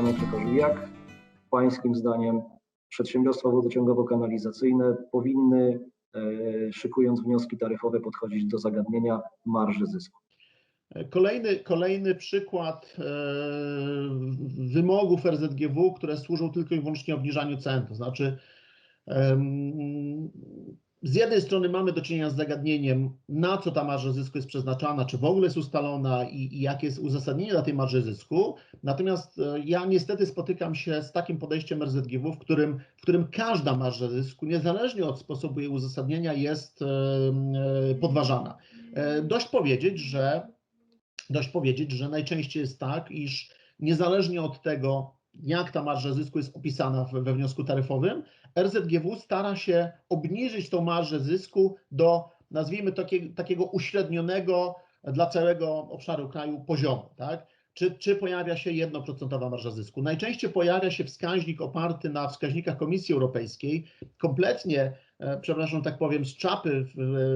Panie Grzegorzu, jak Pańskim zdaniem przedsiębiorstwa wodociągowo-kanalizacyjne powinny, e, szykując wnioski taryfowe, podchodzić do zagadnienia marży zysku? Kolejny, kolejny przykład e, wymogów RZGW, które służą tylko i wyłącznie obniżaniu cen. To znaczy, z jednej strony mamy do czynienia z zagadnieniem, na co ta marża zysku jest przeznaczana, czy w ogóle jest ustalona i, i jakie jest uzasadnienie dla tej marży zysku. Natomiast e, ja niestety spotykam się z takim podejściem RZGW, w którym, w którym każda marża zysku, niezależnie od sposobu jej uzasadnienia, jest e, e, podważana. Dość powiedzieć, że dość powiedzieć, że najczęściej jest tak, iż niezależnie od tego, jak ta marża zysku jest opisana we wniosku taryfowym, RZGW stara się obniżyć tą marżę zysku do, nazwijmy takie, takiego uśrednionego dla całego obszaru kraju poziomu. Tak? Czy, czy pojawia się 1% marża zysku? Najczęściej pojawia się wskaźnik oparty na wskaźnikach Komisji Europejskiej, kompletnie, przepraszam, tak powiem, z czapy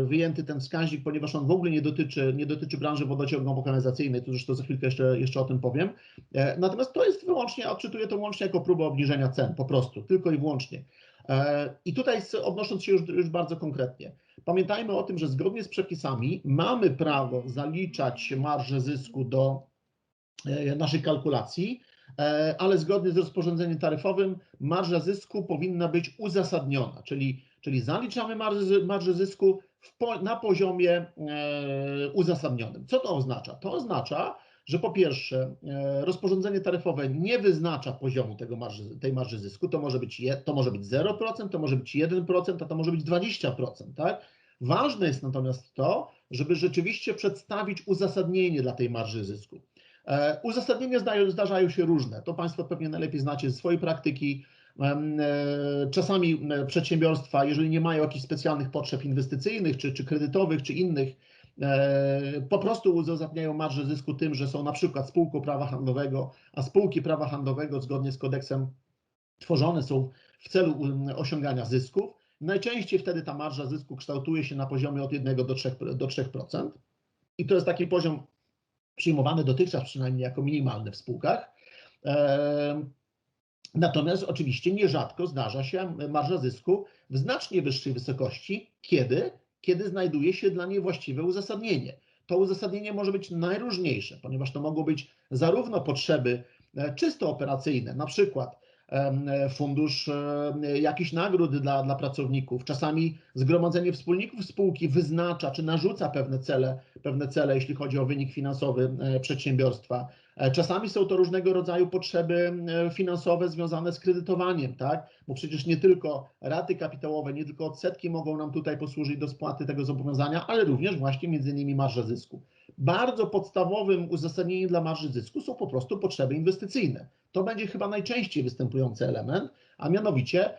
wyjęty ten wskaźnik, ponieważ on w ogóle nie dotyczy, nie dotyczy branży wodociągowo-kanalizacyjnej, to zresztą za chwilkę jeszcze, jeszcze o tym powiem. E, natomiast to jest wyłącznie, odczytuję to wyłącznie jako próbę obniżenia cen, po prostu, tylko i wyłącznie. E, I tutaj odnosząc się już, już bardzo konkretnie, pamiętajmy o tym, że zgodnie z przepisami mamy prawo zaliczać marżę zysku do e, naszych kalkulacji, e, ale zgodnie z rozporządzeniem taryfowym marża zysku powinna być uzasadniona, czyli, czyli zaliczamy marżę, marżę zysku po, na poziomie uzasadnionym. Co to oznacza? To oznacza, że po pierwsze e, rozporządzenie taryfowe nie wyznacza poziomu tego marży, tej marży zysku, to może, być je, to może być 0%, to może być 1%, a to może być 20%, tak? Ważne jest natomiast to, żeby rzeczywiście przedstawić uzasadnienie dla tej marży zysku. E, uzasadnienia zdają, zdarzają się różne, to Państwo pewnie najlepiej znacie ze swojej praktyki. E, czasami przedsiębiorstwa, jeżeli nie mają jakichś specjalnych potrzeb inwestycyjnych, czy, czy kredytowych, czy innych, E, po prostu uzasadniają marżę zysku tym, że są na przykład spółką prawa handlowego, a spółki prawa handlowego zgodnie z kodeksem tworzone są w celu osiągania zysków. Najczęściej wtedy ta marża zysku kształtuje się na poziomie od 1 do 3%, do 3%. I to jest taki poziom przyjmowany dotychczas przynajmniej jako minimalny w spółkach. Natomiast oczywiście nierzadko zdarza się marża zysku w znacznie wyższej wysokości, kiedy kiedy znajduje się dla niej właściwe uzasadnienie. To uzasadnienie może być najróżniejsze, ponieważ to mogą być zarówno potrzeby e, czysto operacyjne, na przykład fundusz jakichś nagród dla, dla pracowników. Czasami zgromadzenie wspólników spółki wyznacza czy narzuca pewne cele, pewne cele, jeśli chodzi o wynik finansowy przedsiębiorstwa. E, czasami są to różnego rodzaju potrzeby finansowe związane z kredytowaniem, tak? Bo przecież nie tylko raty kapitałowe, nie tylko odsetki mogą nam tutaj posłużyć do spłaty tego zobowiązania, ale również właśnie między innymi marża zysku. Bardzo podstawowym uzasadnieniem dla marży zysku są po prostu potrzeby inwestycyjne. To będzie chyba najczęściej występujący element, a mianowicie e,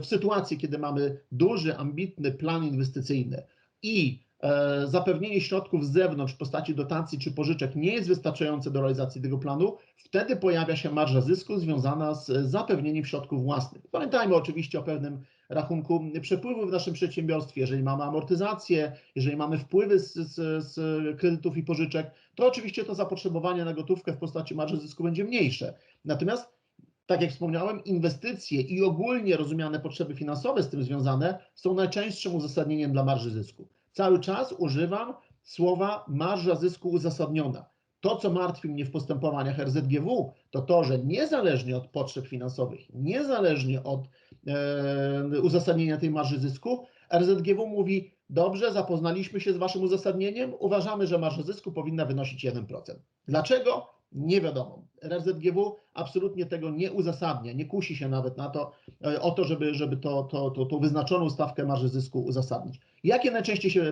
w sytuacji, kiedy mamy duży, ambitny plan inwestycyjny i e, zapewnienie środków z zewnątrz w postaci dotacji czy pożyczek nie jest wystarczające do realizacji tego planu, wtedy pojawia się marża zysku związana z zapewnieniem środków własnych. Pamiętajmy oczywiście o pewnym rachunku przepływu w naszym przedsiębiorstwie, jeżeli mamy amortyzację, jeżeli mamy wpływy z, z, z, kredytów i pożyczek, to oczywiście to zapotrzebowanie na gotówkę w postaci marży zysku będzie mniejsze. Natomiast tak jak wspomniałem, inwestycje i ogólnie rozumiane potrzeby finansowe z tym związane są najczęstszym uzasadnieniem dla marży zysku. Cały czas używam słowa marża zysku uzasadniona. To, co martwi mnie w postępowaniach RZGW, to to, że niezależnie od potrzeb finansowych, niezależnie od e, uzasadnienia tej marży zysku, RZGW mówi: Dobrze, zapoznaliśmy się z Waszym uzasadnieniem, uważamy, że marża zysku powinna wynosić 1%. Dlaczego? Nie wiadomo. RZGW absolutnie tego nie uzasadnia, nie kusi się nawet na to, e, o to, żeby, żeby to, to, to, to wyznaczoną stawkę marży zysku uzasadnić. Jakie najczęściej się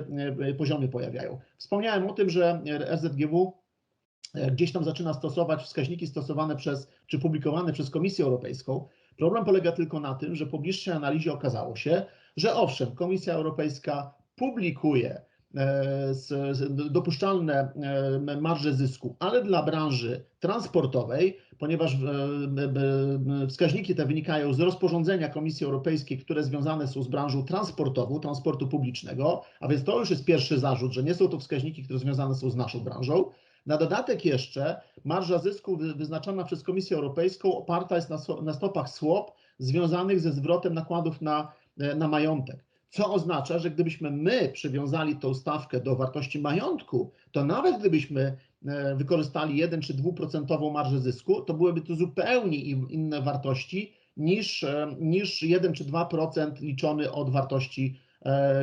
e, poziomy pojawiają? Wspomniałem o tym, że RZGW E, gdzieś tam zaczyna stosować wskaźniki stosowane przez, czy publikowane przez Komisję Europejską. Problem polega tylko na tym, że po bliższej analizie okazało się, że owszem, Komisja Europejska publikuje e, dopuszczalne e, marże zysku, ale dla branży transportowej, ponieważ wskaźniki te wynikają z rozporządzenia Komisji Europejskiej, które związane są z branżą transportową, transportu publicznego, a więc to już jest pierwszy zarzut, że nie są to wskaźniki, które związane są z naszą branżą. Na dodatek jeszcze marża zysku wy- wyznaczona przez Komisję Europejską oparta jest na, na stopach swap związanych ze zwrotem nakładów na, e, na majątek. Co oznacza, że gdybyśmy my przywiązali tą stawkę do wartości majątku, to nawet gdybyśmy e, wykorzystali 1 czy 2% marżę zysku, to byłyby to zupełnie in- inne wartości niż, e, niż 1 czy 2% liczony od wartości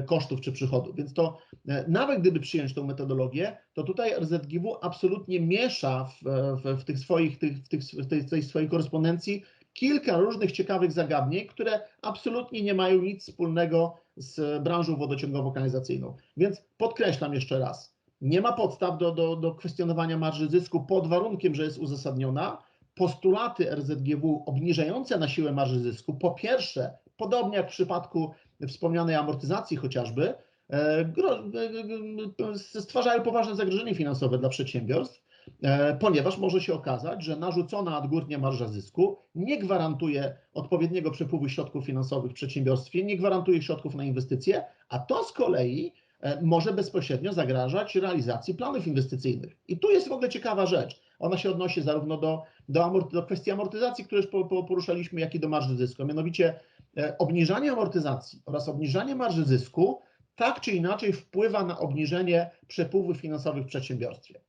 kosztów czy przychodów. Więc to e, nawet gdyby przyjąć tą metodologię, to tutaj RZGW absolutnie miesza w, w, w tych swoich, tych, w, tych, w tej, tej swojej korespondencji kilka różnych ciekawych zagadnień, które absolutnie nie mają nic wspólnego z branżą wodociągowo-kanalizacyjną. Więc podkreślam jeszcze raz, nie ma podstaw do, do, do kwestionowania marży zysku pod warunkiem, że jest uzasadniona. Postulaty RZGW obniżające na siłę marży zysku, po pierwsze, podobnie jak w przypadku wspomnianej amortyzacji chociażby, e, e, e, stwarzają poważne zagrożenie finansowe dla przedsiębiorstw, ponieważ może się okazać, że narzucona odgórnie marża zysku nie gwarantuje odpowiedniego przepływu środków finansowych w przedsiębiorstwie, nie gwarantuje środków na inwestycje, a to z kolei może bezpośrednio zagrażać realizacji planów inwestycyjnych. I tu jest w ogóle ciekawa rzecz. Ona się odnosi zarówno do, do, amort- do kwestii amortyzacji, które już po, po, poruszaliśmy, jak i do marży zysku. Mianowicie obniżanie amortyzacji oraz obniżanie marży zysku tak czy inaczej wpływa na obniżenie przepływów finansowych w przedsiębiorstwie.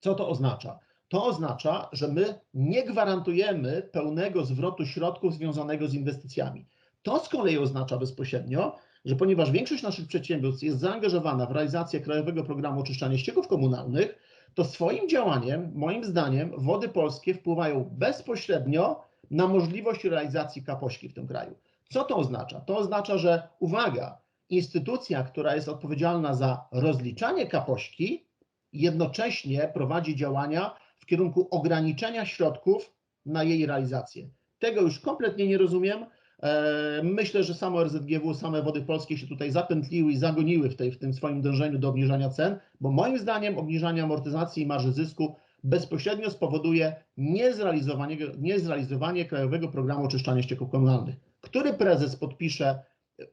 Co to oznacza? To oznacza, że my nie gwarantujemy pełnego zwrotu środków związanego z inwestycjami. To z kolei oznacza bezpośrednio, że ponieważ większość naszych przedsiębiorstw jest zaangażowana w realizację Krajowego Programu Oczyszczania Ścieków Komunalnych, to swoim działaniem, moim zdaniem, wody polskie wpływają bezpośrednio na możliwość realizacji kapośki w tym kraju. Co to oznacza? To oznacza, że uwaga, instytucja, która jest odpowiedzialna za rozliczanie kapośki, jednocześnie prowadzi działania w kierunku ograniczenia środków na jej realizację. Tego już kompletnie nie rozumiem. E, Myślę, że samo RZGW, same wody polskie się tutaj zapętliły i zagoniły w, tej, w tym swoim dążeniu do obniżania cen, bo moim zdaniem obniżanie amortyzacji i marży zysku bezpośrednio spowoduje niezrealizowanie, niezrealizowanie Krajowego Programu Oczyszczania Ścieków Komunalnych. Który prezes podpisze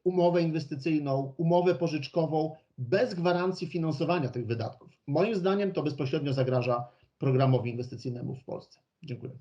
umowę inwestycyjną, umowę pożyczkową bez gwarancji finansowania tych wydatków? Moim zdaniem to bezpośrednio zagraża programowi inwestycyjnemu w Polsce. Dziękuję.